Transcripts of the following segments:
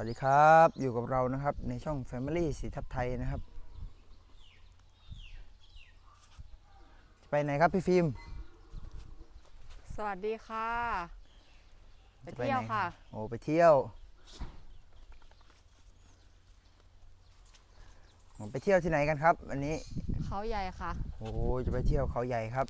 วัสดีครับอยู่กับเรานะครับในช่อง Family สีทับไทยนะครับ ไปไหนครับพี่ฟิล์มสวัสดีค่ะ ไปจะเที่ยวหนค่ะ โอ้ไปเที่ยวโอ้ไปเที่ยวที่ไหนกันครับวันนี้เขาใหญ่ค่ะ โอ้จะไปเที่ยวเขาใหญ่ครับ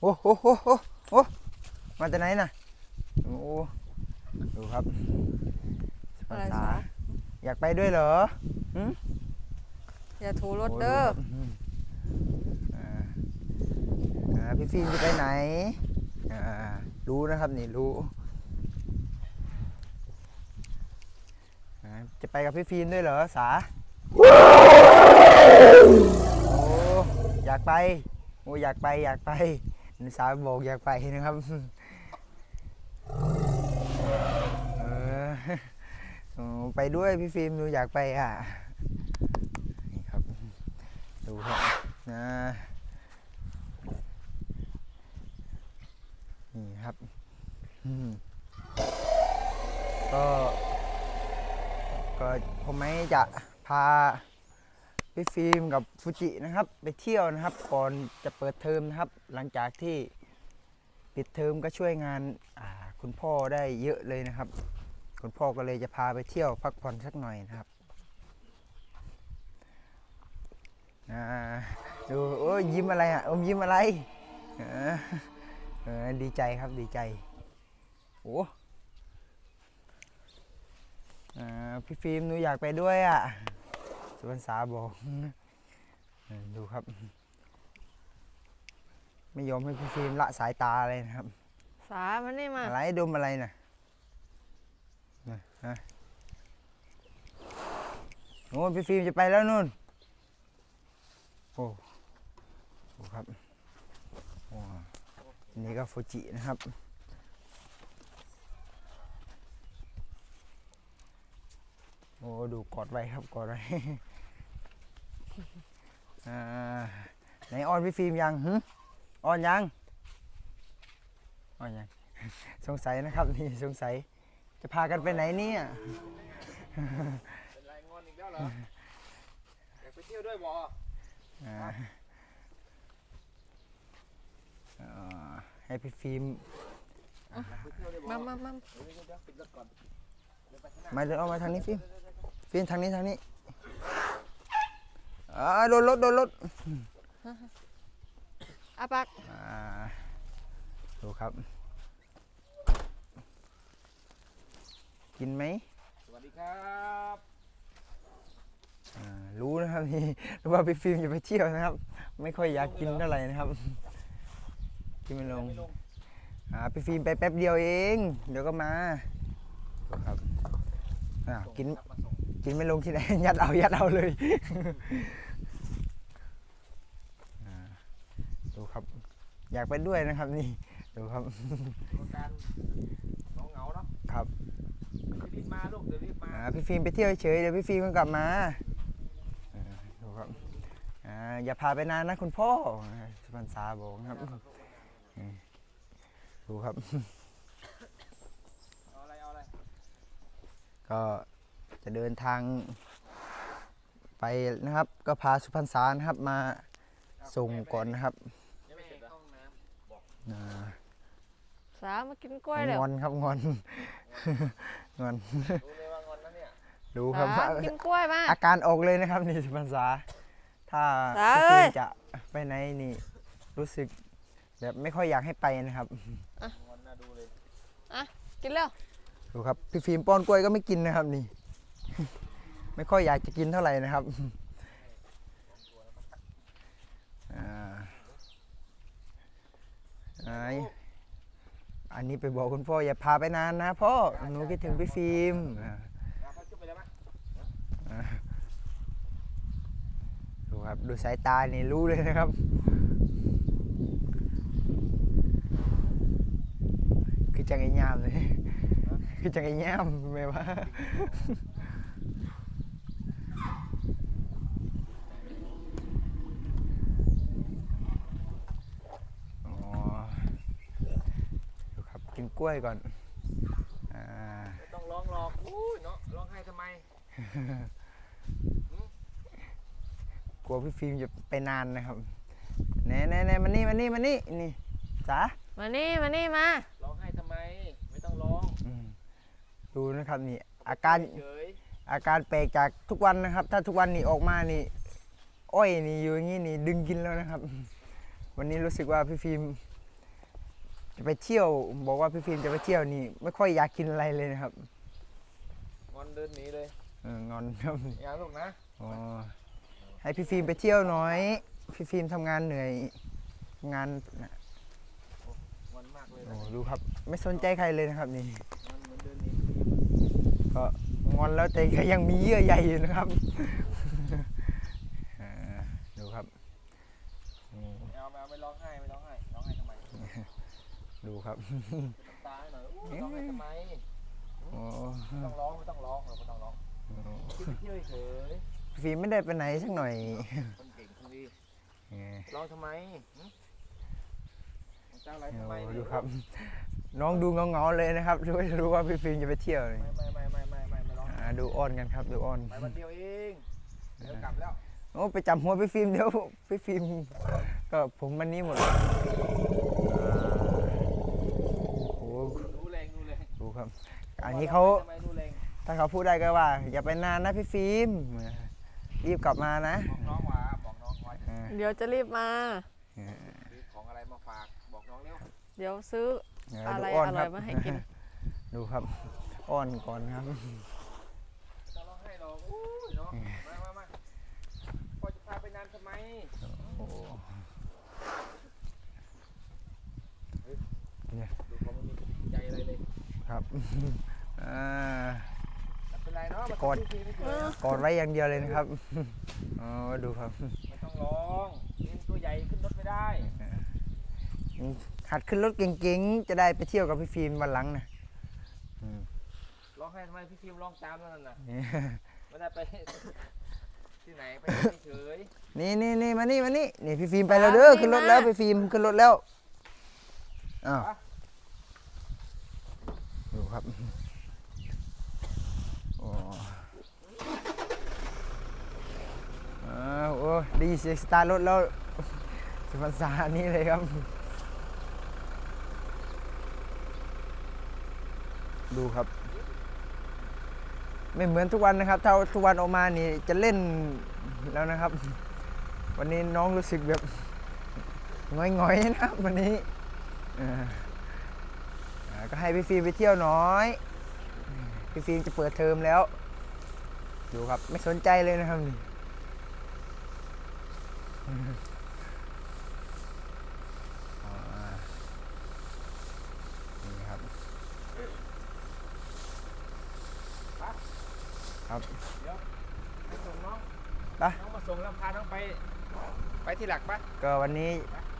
โอ้โหโอ้โหโอ้มาจากไหนน่ะโอ้ดูครับอะไร ภาษาจ๊ะอยากไปด้วยเหรออย่าถูรถเด้อโดูครับอ่าอ่าพี่ฟิล์มจะไปไหนอ่ารู้นะครับนี่รู้อ่าจะไปกับพี่ฟิล์มด้วยเหรอสาโอ้อยากไปโอ้อยากไปอยากไปสาวบอกอยากไปนะครับเออโอ้ ไปด้วยพี่ฟิล์มดูอยากไปอะนี่ครับ ดูครับนะนี่ครับก็ ก็ผมไม่จะพาพี่ฟิล์มกับฟูจินะครับ ไปเที่ยวนะครับ ก่อนจะเปิดเทอมนะครับ หลังจากที่ปิดเทอมก็ช่วยงานคุณพ่อได้เยอะเลยนะครับ คุณพ่อก็เลยจะพาไปเที่ยวพักผ่อนสักหน่อยนะครับอ่าดูโอ้ยยิ้มอะไรอะอมยิ้มอะไรเออเออดีใจครับดีใจโอ้อ่าพี่ฟิล์มหนูอยากไปด้วยอะสุวรรณสาบอกเออดูครับ ไม่ยอมให้พี่ฟิล์มละสายตาเลยนะครับ สามันนี่มาอะไรดมอะไรน่ะ นะฮะโน่นพี่ฟิล์มจะไปแล้วนู่น โอ้โหครับโอ้อันนี่ก็ฟูจินะครับ โอ้ ดูกอดไว้ครับกอดไว้อ่าไหนออนพี่ฟิล์มยังหึออนยังออนยัง สงสัยนะครับนี่สงสัย จะพากันไปไหนเนี่ยเป็นไรงอนอีกแล้วเหรอ อยากไปเที่ยวด้วยบออ่าอ่าให้พี่ฟิล์มอยากไปเที่ยวด้วยบอมามามาเดี๋ยวเดี๋ยวเดี๋ยวปิดรถก่อนเดี๋ยวไปข้างหน้ามาเดินออกมาทางนี้ฟิล์มฟิล์มทางนี้ทางนี้อ่าโดนรถโดนรถ อาปัก อ่าดูครับ กินไหมสวัสดีครับอ่ารู้นะครับนี่รู้ว่าพี่ฟิล์มจะไปเที่ยวนะครับ ไม่ค่อยอยากกินเท่าไหร่นะครับกินไม่ลงไม่ลงอ่าพี่ฟิล์มไปแป๊บเดียวเอง เดี๋ยวก็มาดูครับอ่ากินครับมาส่งกินไม่ลงที่ไหน ยัดเอายัดเอาเลยอ่าดูครับ อยากไปด้วยนะครับนี่ดูครับ โครงการน้องเหงาเนาะครับ รีบมาลูกเดี๋ยวรีบมาอ่าพี่ฟิล์มไปเที่ยวเฉยเดี๋ยวพี่ฟิล์มก็กลับมาอ่าดูครับอ่าอย่าพาไปนานนะคุณพ่อสุพรรณษาบอกนะครับอืมดูครับ เอาอะไรเอาอะไรก็จะเดินทางไปนะครับ ก็พาสุพรรณษานะครับมาส่งก่อนนะครับยังไม่เสร็จเหรอห้องน้อ่าสามากินกล้วยเร็วงอนครับงอน งอนำรู้เลยว่างอนนะเนี่ยดูครับสากินกล้วยมา อาการออกเลยนะครับนี่สุพรรณษา ถ้าสาพี่เอ้ฟิล์ยมจะไปไหนนี่ รู้สึกแบบไม่ค่อยอยากให้ไปนะครับ งอนน่าดูเลยกินเร็วดูครับพี่ฟิล์มป้อนกล้วยก็ไม่กินนะครับนี่ ไม่ค่อยอยากจะกินเท่าไหร่นะครับอ่าอ่าอั นนี้ไปบอกคุณพ่ออย่าพาไปนานนะพ่อหนูคิดถึงพี่ฟิล์มดูครับดูสายตานี่รู้เลยนะครับคือจังไอ้ยามเลยคือจังไอ้ยามไม่ว่า อ๋อดูครับกินก ล้วยก่อนอ่าไม่ต้องร้ององหรอกอู้ยเนาะร้องไห้ทำไมกลัวพี่ฟิล์มจะไปนานนะครับแน่แน่แน่มานี่มานี่มานี่นี่จ๋ามานี่มานี่มาร้องไห้ทำไม ไม่ต้องร้องอืมดูนะครับนี่ อาการเฉยอาการแปลกจากทุกวันนะครับ ถ้าทุกวันนี่ออกมานี่ อ้อยนี่อยู่อย่างนี้นี่ดึงกินแล้วนะครับ วันนี้รู้สึกว่าพี่ฟิล์ม จะไปเที่ยว บอกว่าพี่ฟิล์มจะไปเที่ยวนี่ ไม่ค่อยอยากกินอะไรเลยนะครับๆงอนเดินหนีเลยเอองอนครับอย่าลูกนะอ๋อให้พี่ฟิล์มไปเที่ยวหน้อย พี่ฟิล์มทำงานเหนื่อยงานน่ะงอนมากเลยโอ้นะดูครับ ไม่สนใจใครเลยนะครับนี่ งอนเหมือนเดินหนีก็งอนแล้วแต่ก็ยังมีเยื่อใยอยู่นะครับ อ่าดูครับอืม ไม่เอาไม่เอาไม่ร้องไห้ไม่ร้องไห้ร้องไห้ทำไม ดูครับจะตาให้หน่อยอู้ยร้องไห้ทำไมโอ้ไม่ต้องร้องไม่ต้องร้องเราไม่ต้องร้องคิดไปเที่ยวเฉยพี่ฟิล์มไม่ได้ไปไหนสักหน่อยคนเก่งคนดีเออร้องทำไมหึเจ้าอะไรทำไมโอ้เนี่ยดูครับ น้องดูเงาๆเลยนะครับรู้รู้ว่าพี่ฟิล์มจะไปเที่ยวเลยไม่ไม่ไม่ไม่ไม่ไม่ไม่ร้องอ่าดูอ้อนกันครับดูอ้อนไปวันเดียวเองเดี๋ยวกลับแล้วโอ้ไปจับหัวพี่ฟิล์มเดี๋ยวพี่ฟิล์มก็ผมวันนี้หมดเลยอ่าโอ้ รู้แรงรู้แรงดูครับ อันนี้เขาทำไมรู้แรงถ้าเขาพูดได้ก็ว่า อย่าไปนานนะพี่ฟิล์มรีบกลับมานะบอกน้องว่าบอกน้องว่าจะอ่าเดี๋ยวจะรีบมา ซื้อของอะไรมาฝากบอกน้องเร็วเดี๋ยวซื้อเอะไรดูอ้อนอคร่รัอบยมาให้กิน ดูครับอ้อนก่อนครับไม่ต้องร้องไห้หรอกอู้ยเนาะมามามาพ่อจะพาไปนานทำไมโอ้ดูเครับอ่าไม่เป็นไรเนาะจะมากอดทำพิธีไม่เฉยกอดไว้อย่างเดียวเลยนะครับอ๋อดูครับไม่ต้องร้องเล่นตัวใหญ่ขึ้นรถไม่ได้ หัดขึ้นรถเก่งๆ จะได้ไปเที่ยวกับพี่ฟิล์มวันหลังนะอืมร้องไห้ทำไมพี่ฟิล์มร้องตามนั่นน่ะนี่ ไม่ได้ไป ที่ไหนไปเฉย นี่นี่นี่มานี่มานี่นี่พี่ฟิล์มไปแล้วเด้อขึ้นรถแล้วพี่ฟิล์มขึ้นรถแล้วอ้าว ดูครับโอ้อ้าวโอ้ดีเสียงสตาร์รถแล้วสุพรรณษานี่เลยครับ ดูครับ ไม่เหมือนทุกวันนะครับ ถ้าทุกวันออกมานี่จะเล่นแล้วนะครับ วันนี้น้องรู้สึกแบบง่อยๆนะครับวันนี้อ่า ก็ให้พี่ฟิล์มไปเที่ยวน้อย พี่ฟิล์มจะเปิดเทอมแล้ว ดูครับไม่สนใจเลยนะครับนี่อ่านี่ครับ ครับๆเดี๋ยวไปส่งน้องไปน้องมาส่งแล้วพาน้องไป ไปที่หลักปะก็วันนี้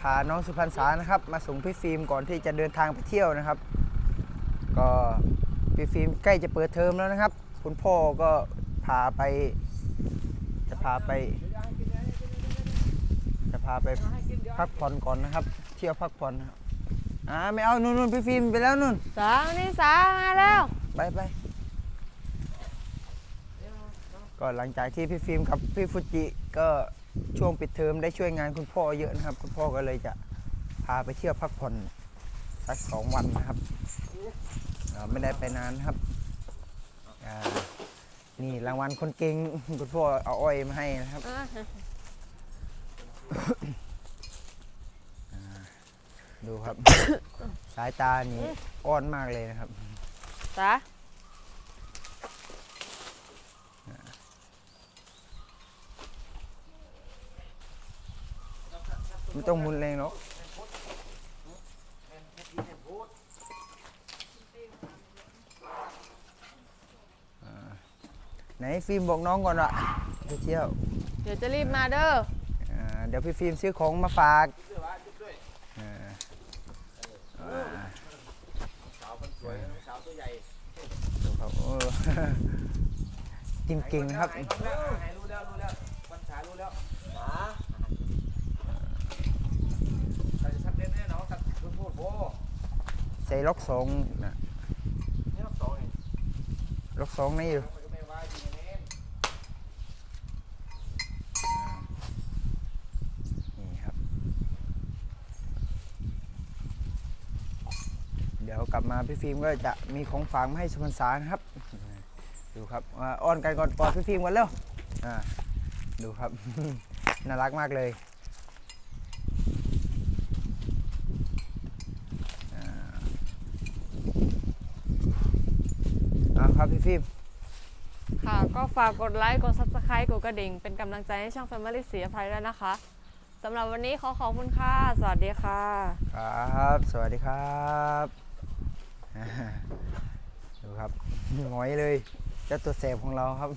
พาน้องสุพรรณษานะครับ มาส่งพี่ฟิล์มก่อนที่จะเดินทางไปเที่ยวนะครับ ก็พี่ฟิล์มใกล้จะเปิดเทอมแล้วนะครับ คุณพ่อก็พาไป จะพาไปเดี๋ยวให้กินเดี๋ยวให้กินเดี๋ยวจะพาไปเดี๋ยวให้กินเดี๋ยวให้พักผ่อนก่อนนะครับ เที่ยวพักผ่อนนะครับอ่าไม่เอานู่นนู่นพี่ฟิล์มไปแล้วนู่นสามานี่สามาแล้วไปไปก็หลังจากที่พี่ฟิล์มกับพี่ฟุจิก็ช่วงปิดเทอมได้ช่วยงานคุณพ่อเยอะนะครับ คุณพ่อก็เลยจะพาไปเที่ยวพักผ่อนสักสองวันนะครับ เอ่อไม่ได้ไปนานครับอ่านี่รางวัลคนเก่งคุณพ่อเอาอ้อยมาให้นะครับอะดูครับ สายตานี่อ้อนมากเลยนะครับสาไม่ต้องหมุนแรงหรอก เป็นแค่กินแค่พูด ไหนฟิล์มบอกน้องก่อนว่าไปเที่ยวเดี๋ยวจะรีบมาเด้ออ่าเดี๋ยวพี่ฟิล์มซื้อของมาฝากด้วยวะจุดด้วยอ่าสาวคนสวยน้องสาวตัวใหญ่ดูครับโอ้กินเก่งนะครับหายงอนแล้วหายรู้แล้วรู้แล้วปัญหารู้แล้วหาแต่จะชัดเจนแน่นอนสัตว์พูดโบใส่ล็อกสองนะนี่รอบสองเองกับสองนี่อยู่ มันก็ไม่ว่าอยู่ในเน้น นี่ครับ เดี๋ยวกลับมาพี่ฟิล์มก็จะมีของฝากมาให้สุพรรณษานะครับ ดูครับอ่าอ้อนกันก่อนกอดพี่ฟิล์มกันเร็วอ่าดูครับ น่ารักมากเลยอ่าเอาครับพี่ฟิล์มค่ะก็ฝากกดไลค์ กด subscribe กดกระดิ่ง เป็นกำลังใจให้ช่อง Family สีอภัยด้วยนะคะสำหรับวันนี้ขอขอบคุณค่ะ สวัสดีค่ะ ครับ สวัสดีครับอ่า ดูครับหงอยเลยเจ้าตัวแสบของเราครับ